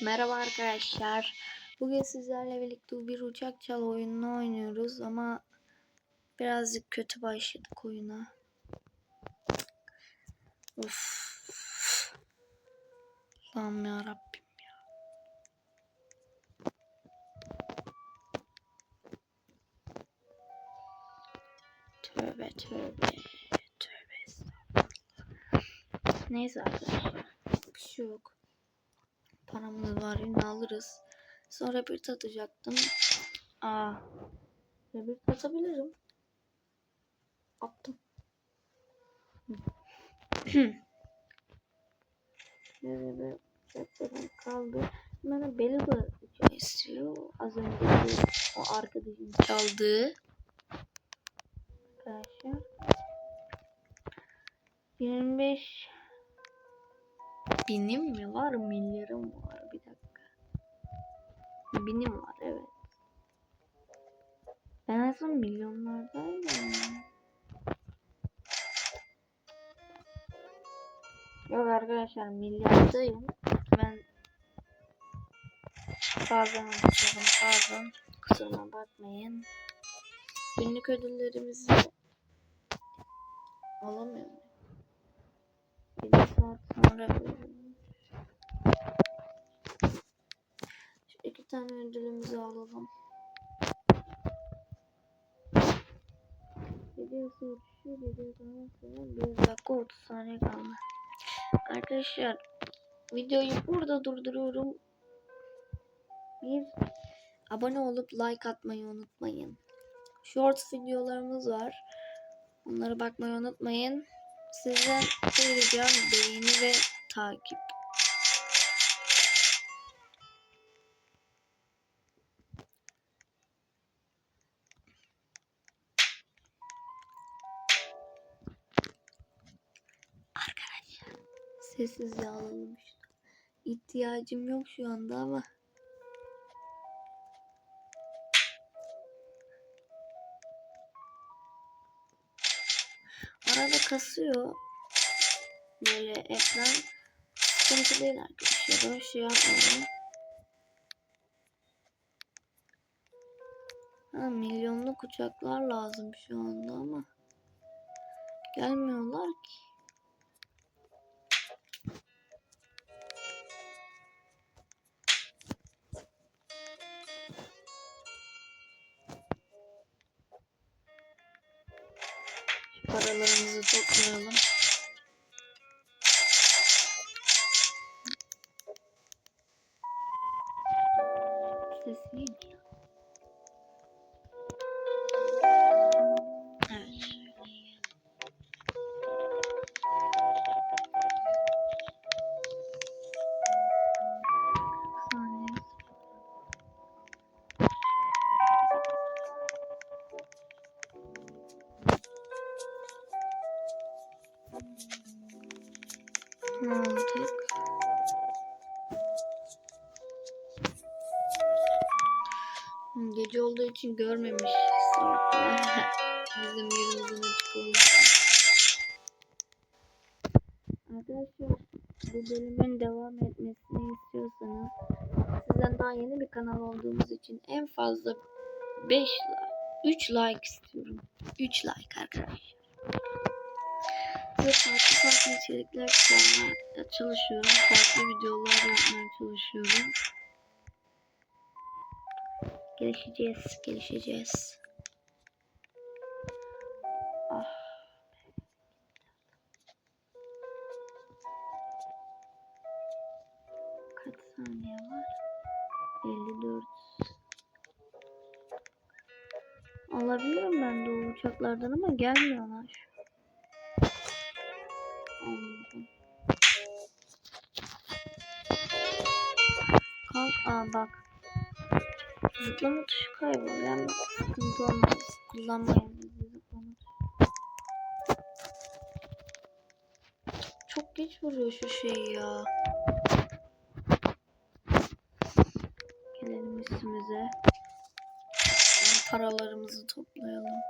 Merhaba arkadaşlar. Bugün sizlerle birlikte bir uçak çal oyununu oynuyoruz ama birazcık kötü başladık oyuna. Of. Allah'ım ya Rabbim ya. Tövbe tövbe. Tövbe. Neyse arkadaşlar. Bir şey yok. Paramız var yine alırız. Sonra bir tatacaktım. Aa. Bir tatabilirim. Attım. Bir ceplerim kaldı. Bana Belga uçağı istiyor. Az önce o arkadaşın çaldığı. Arkadaşlar. 25 Binim mi var? Milyarım var. Bir dakika. Binim var evet. Ben en son milyonlardaydım. Yok arkadaşlar milyardayım. Ben bazen unutuyorum bazen kusuruma bakmayın. Günlük ödüllerimizi alamıyorum. Bir saat sonra veriyorum. Tane ödülümüzü alalım. 1 dakika 30 saniye kaldı. Arkadaşlar videoyu burada durduruyorum. Bir abone olup like atmayı unutmayın. Shorts videolarımız var. Onlara bakmayı unutmayın. Sizden ricam beğeni ve takip. Sessizce alalım işte. İhtiyacım yok şu anda ama arada kasıyor. Böyle ekran sıkıntı değil arkadaşlar. O şey yapmayalım. Ha, milyonluk uçaklar lazım şu anda ama gelmiyorlar ki. Paralarımızı toplayalım. Görmemiş. Bizim yerimizin açık olduğu. Arkadaşlar bu bölümün devam etmesini istiyorsanız sizden daha yeni bir kanal olduğumuz için en fazla 5 like, 3 like istiyorum. 3 like arkadaşlar. Size farklı farklı içerikler çıkarmaya çalışıyorum. Farklı videolar yapmaya çalışıyorum. Gelişeceğiz, gelişeceğiz. Ah. Kaç saniye var? 54. Alabilirim ben de o uçaklardan ama gelmiyorlar. Anladım. Kalk, aa bak. Zıplama tuşu kayboluyor ama sıkıntı olmaz. Kullanmayın zıplama. Çok geç vuruyor şu şey ya. Gelelim üstümüze. Yani paralarımızı toplayalım.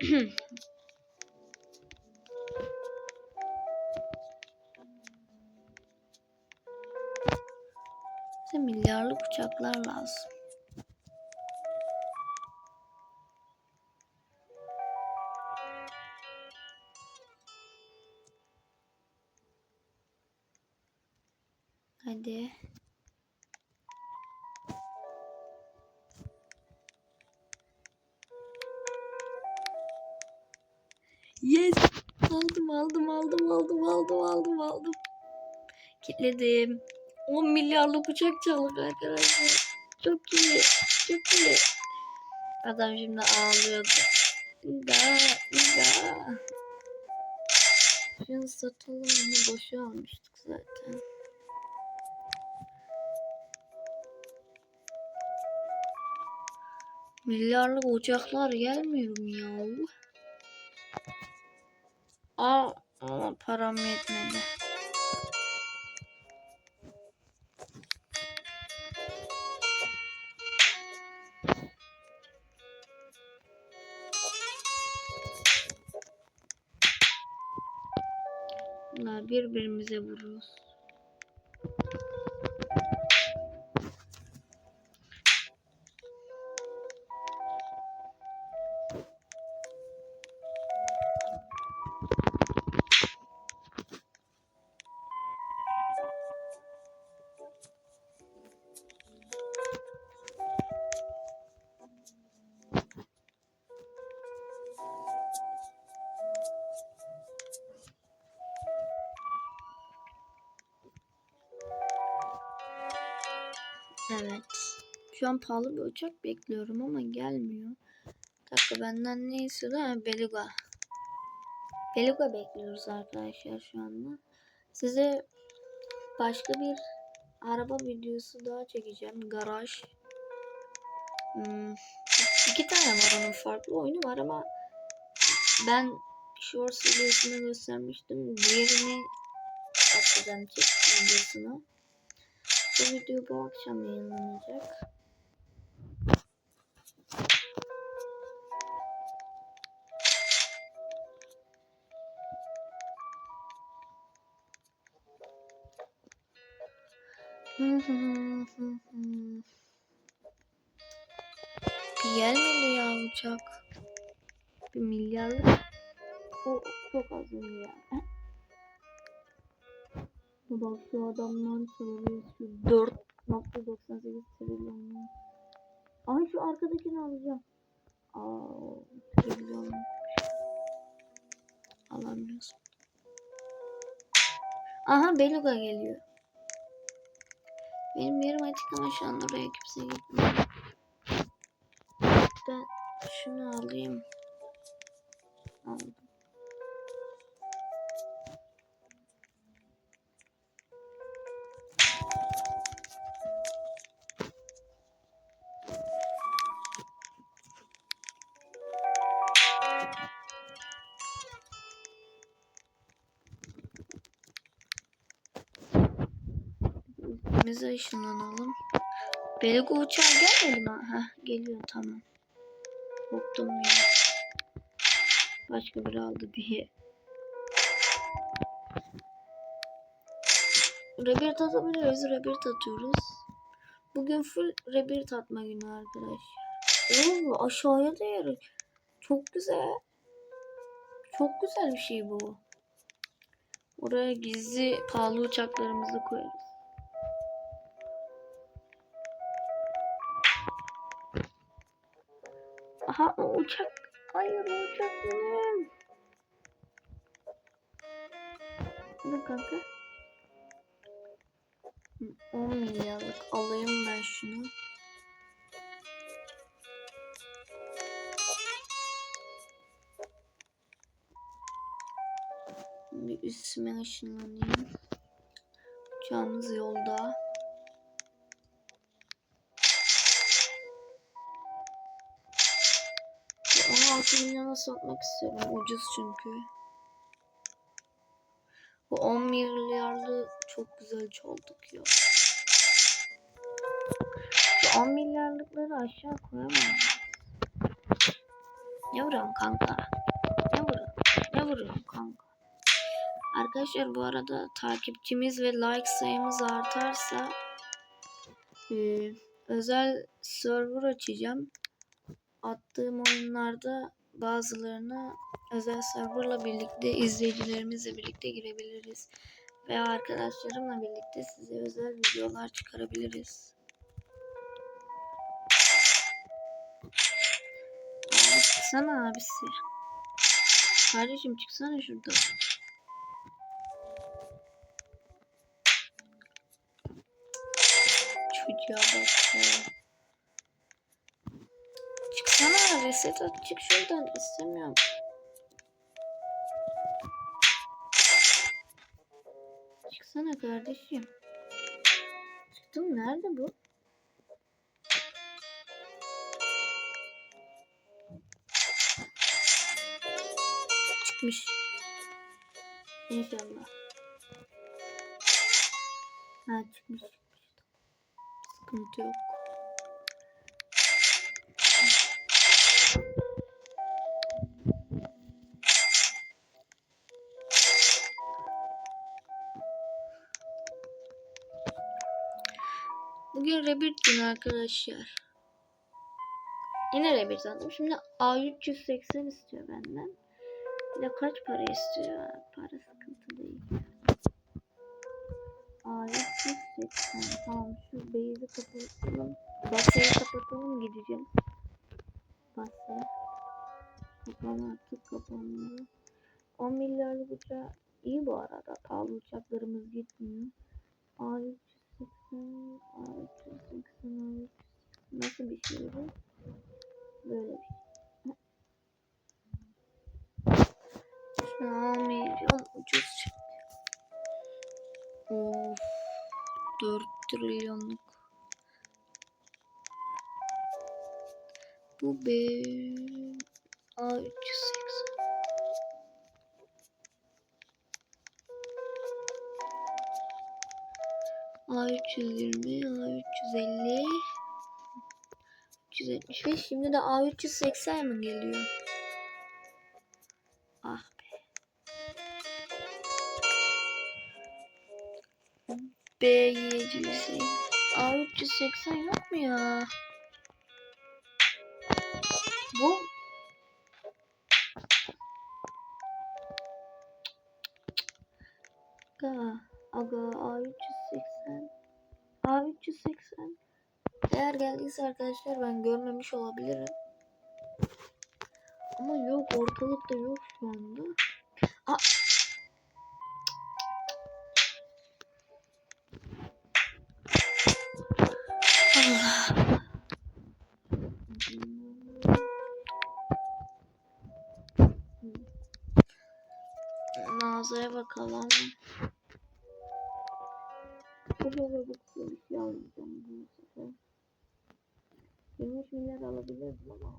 Bize milyarlık uçaklar lazım. Hadi. Yes. Aldım aldım aldım aldım aldım aldım aldım. Kilitledim. 10 milyarlık uçak çaldık arkadaşlar. Çok iyi. Çok iyi. Adam şimdi ağlıyordu. Da, da. Şunu satalım. Bunu boşa almıştık zaten. Milyarlık uçaklar gelmiyor mu ya? Aa, aa param yetmedi. Birbirimize vuruyoruz. Şu an pahalı bir uçak bekliyorum ama gelmiyor. Bir dakika benden ne istiyordu? Beluga. Beluga bekliyoruz arkadaşlar şu anda. Size başka bir araba videosu daha çekeceğim. Garaj. Hmm, iki tane var onun farklı oyunu var ama ben short videosunda göstermiştim. Diğerini atacağım çek videosunu. Bu video bu akşam yayınlanacak. Milyarlık. O çok az milyar. Bak şu adamdan çalıyoruz. Şu 4.98 trilyon. Ay şu arkadakini alacağım. Aa, trilyon. Alamıyoruz. Aha Beluga geliyor. Benim yerim açık ama şu an oraya kimse gitmiyor. Ben şunu alayım. Aldım. Üstümüze ışınlanalım. Beluga uçağı gelmedi mi? Heh, geliyor tamam. Korktum ya. Başka biri aldı diye. Rebirth atabiliriz. Rebirth atıyoruz. Bugün full rebirth atma günü arkadaşlar. Oo, aşağıya yer. Çok güzel. Çok güzel bir şey bu. Oraya gizli pahalı uçaklarımızı koyarız. Aha o uçak. Hayır o uçak benim. Ne kanka? Hı, 10 milyarlık alayım ben şunu. Bir üstüme ışınlanayım. Uçağımız yolda. 16 milyona satmak istiyorum. Ucuz çünkü. Bu 10 milyarlı çok güzel çaldık ya. Bu 10 milyarlıkları aşağı koyamam. Ne vuruyorsun kanka? Ne vuruyorsun? Ne vuruyorsun kanka? Arkadaşlar bu arada takipçimiz ve like sayımız artarsa Ee, özel server açacağım. Attığım oyunlarda bazılarına özel serverla birlikte izleyicilerimizle birlikte girebiliriz. Veya arkadaşlarımla birlikte size özel videolar çıkarabiliriz. Abi çıksana abisi. Kardeşim çıksana şurada. Çocuğa bak ya. Çıksana reset at çık şuradan istemiyorum. Çıksana kardeşim. Çıktım nerede bu? Çıkmış. İnşallah. Ha çıkmış. Sıkıntı yok. Bugün Rebirth günü arkadaşlar. Yine Rebirth aldım. Şimdi A380 istiyor benden. Bir de kaç para istiyor? Para sıkıntı değil. A380 tamam şu base'i kapatalım. Basayı kapatalım gideceğim. Basa. Kapan artık kapanmalı. 10 milyarlık uçağı iyi bu arada. Pahalı uçaklarımız gitmiyor. A380 A380 A380 Nasıl bir şey bu? Böyle bir şey. Milyon ucuz çıktı. Of. 4 trilyonluk. Bu be A380. A320, A350, 375. Şimdi de A380 mi geliyor? Ah be. B700. A380 yok mu ya? A380 Eğer geldiyse arkadaşlar ben görmemiş olabilirim. Ama yok ortalıkta yok şu anda. Aa. Allah. Mağazaya bakalım. Bu böyle milyar alacağım bu sefer. 23 milyar alabilirdim ama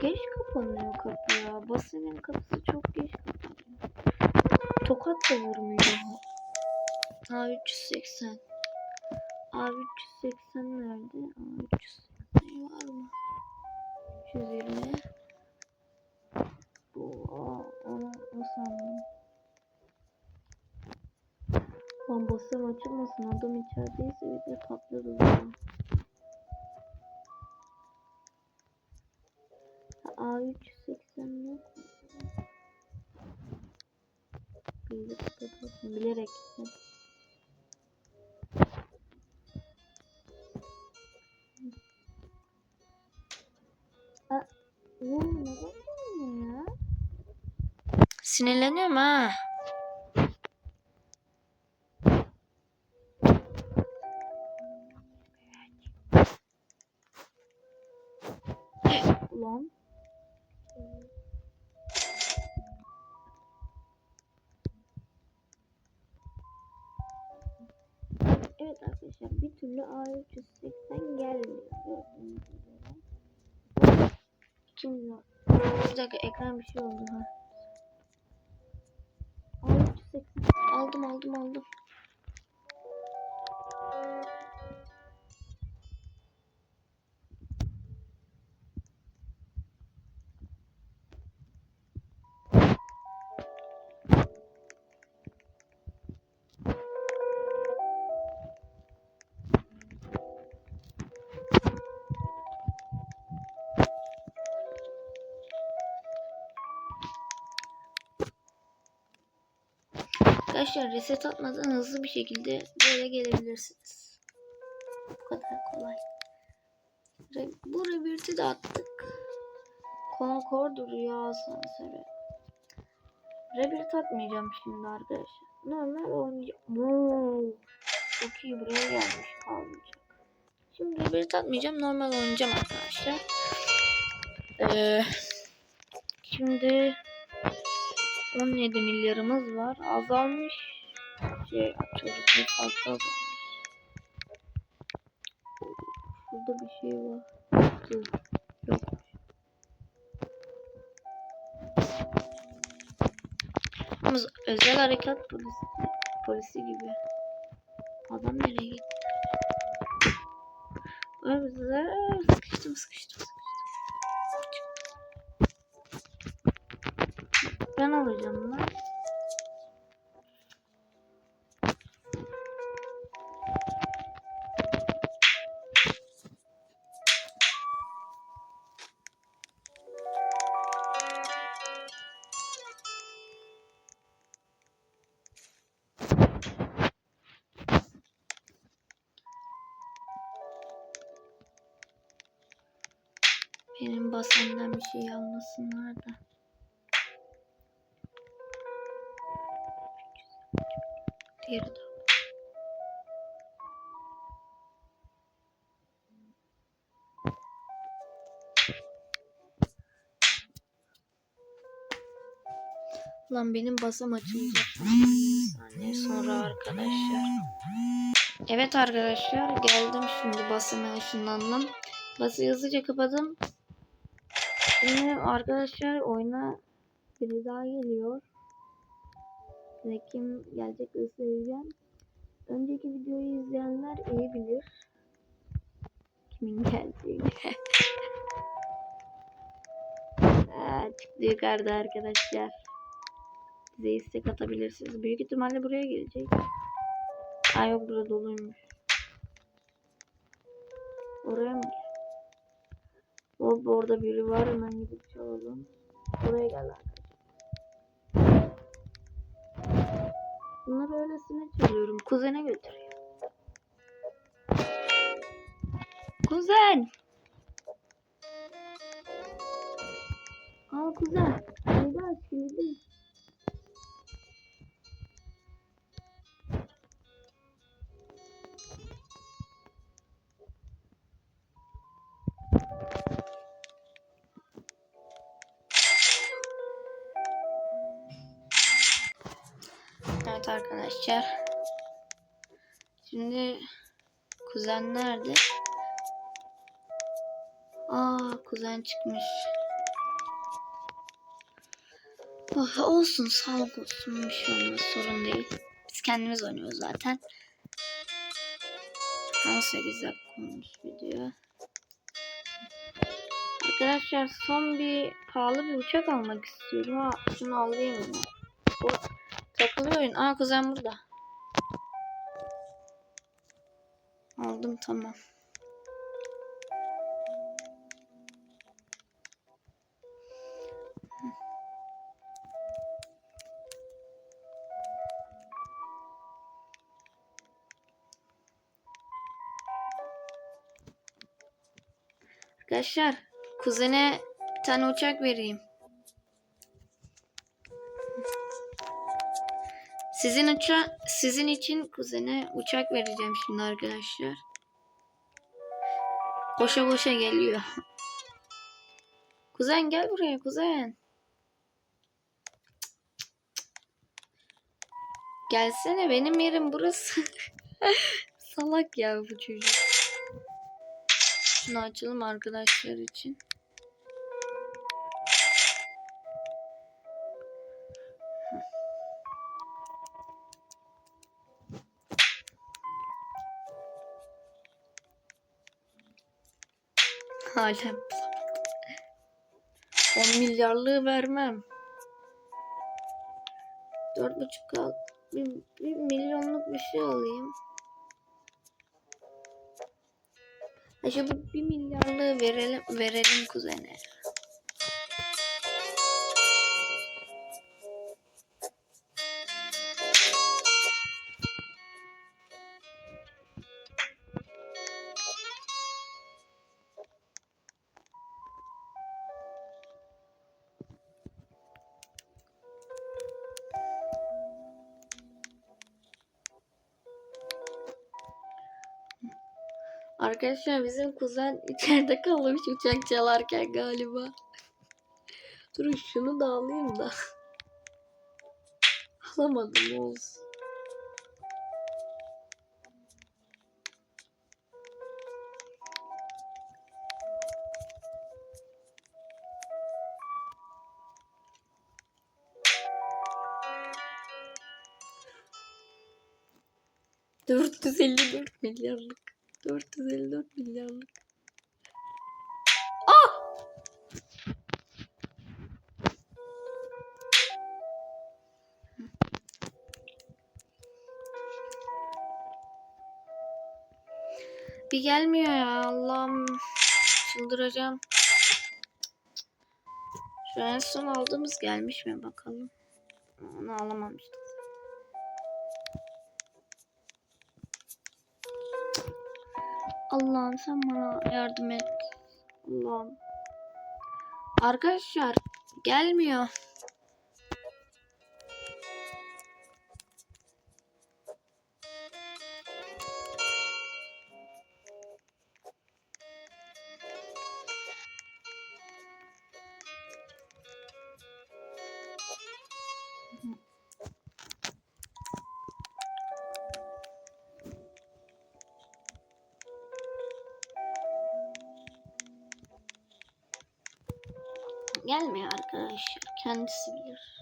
Geç kapanıyor kapı ya. Basının kapısı çok geç kapanıyor. Tokat da vurmuyor. A380. A380 nerede? A380 var mı? 120. Bu A10. Açıklı sandım. Lan basım açılmasın. Adam içerideyse bir de patlarız ya. A380 yok. Bilerek. Bilerek. Sinirleniyorum ha. Ulan. Evet arkadaşlar bir türlü A380 gelmiyor. Gördüğünüz üzere. Kim var? Bir dakika ekran bir şey oldu ha. Aldım aldım aldım. Arkadaşlar reset atmadan hızlı bir şekilde böyle gelebilirsiniz. Bu kadar kolay. Re- Bu rebirti de attık. Concord rüya asansörü. Rebirth atmayacağım şimdi arkadaşlar. Normal oynayacağım. Wow. Çok iyi buraya gelmiş kalmayacak. Şimdi rebirth atmayacağım. Normal oynayacağım arkadaşlar. Ee, şimdi 17 milyarımız var. Azalmış. Şey. Bir fazla azalmış. Şurada bir şey var. Dur. Yok. Ama özel harekat polisi, polisi gibi. Adam nereye gitti? Özel sıkıştım sıkıştım sıkıştım. Ben alacağım lan. Diğeri de. Lan benim basam açılacak. Saniye sonra arkadaşlar. Evet arkadaşlar geldim şimdi basıma ışınlandım. Bası hızlıca kapadım. Şimdi arkadaşlar oyuna biri daha geliyor. Ve kim gelecek göstereceğim. Önceki videoyu izleyenler iyi bilir. Kimin geldiğini. Aa, çıktı yukarıda arkadaşlar. Bize istek atabilirsiniz. Büyük ihtimalle buraya gelecek. Aa yok burada doluymuş. Oraya mı? Hop orada biri var hemen gidip çalalım. Buraya gel arkadaşlar. Bunları öylesine çalıyorum. Kuzene götürüyor. Kuzen. Al kuzen. Kilidi aç kilidi. Evet arkadaşlar. Şimdi kuzen nerede? Aa kuzen çıkmış. Oh, olsun sağlık olsun bir şey olmaz sorun değil. Biz kendimiz oynuyoruz zaten. 18 dakika olmuş video. Arkadaşlar son bir pahalı bir uçak almak istiyorum. Ha, şunu alayım mı? Bu takılıyor oyun. Aa kuzen burada. Aldım tamam. Arkadaşlar kuzene bir tane uçak vereyim. Sizin uça sizin için kuzene uçak vereceğim şimdi arkadaşlar. Koşa koşa geliyor. Kuzen gel buraya kuzen. Gelsene benim yerim burası. Salak ya bu çocuk. Şunu açalım arkadaşlar için. Hala 10 milyarlığı vermem. 4,5 al. Bir, bir milyonluk bir şey alayım. Acaba bir milyarlığı verelim verelim kuzene. Arkadaşlar bizim kuzen içeride kalmış uçak çalarken galiba. Durun şunu da alayım da. Alamadım olsun. Dört yüz elli dört milyarlık. 454 milyarlık. Ah! Bir gelmiyor ya Allah'ım. Çıldıracağım. Şu en son aldığımız gelmiş mi bakalım. Onu alamamıştık. Allah'ım sen bana yardım et. Allah'ım. Arkadaşlar gelmiyor. Arkadaşlar. Kendisi bilir.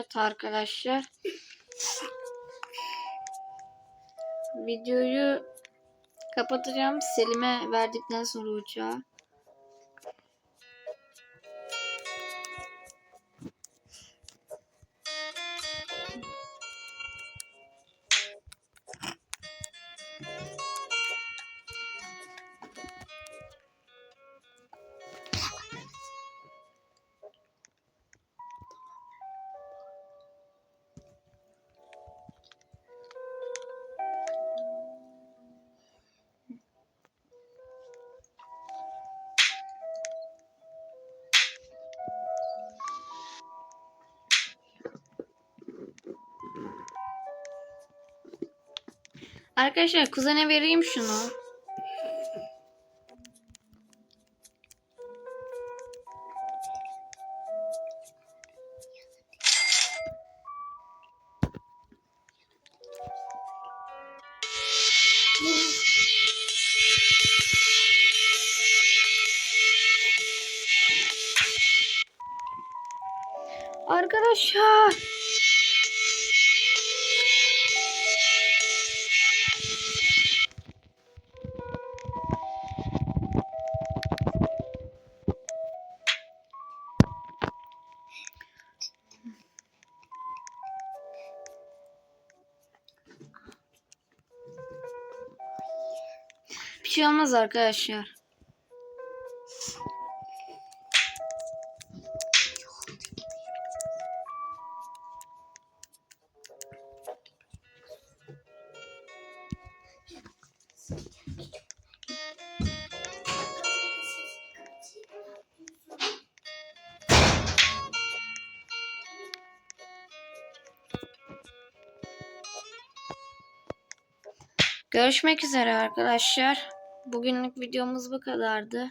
Evet arkadaşlar. Videoyu kapatacağım. Selim'e verdikten sonra uçağı. Arkadaşlar kuzene vereyim şunu. Arkadaşlar. Olmaz arkadaşlar. Görüşmek üzere arkadaşlar. Bugünlük videomuz bu kadardı.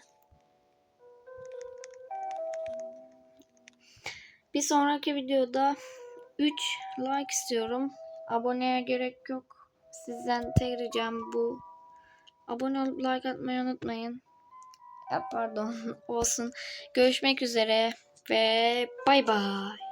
Bir sonraki videoda 3 like istiyorum. Aboneye gerek yok. Sizden tek ricam bu. Abone olup like atmayı unutmayın. Ya pardon olsun. Görüşmek üzere ve bay bay.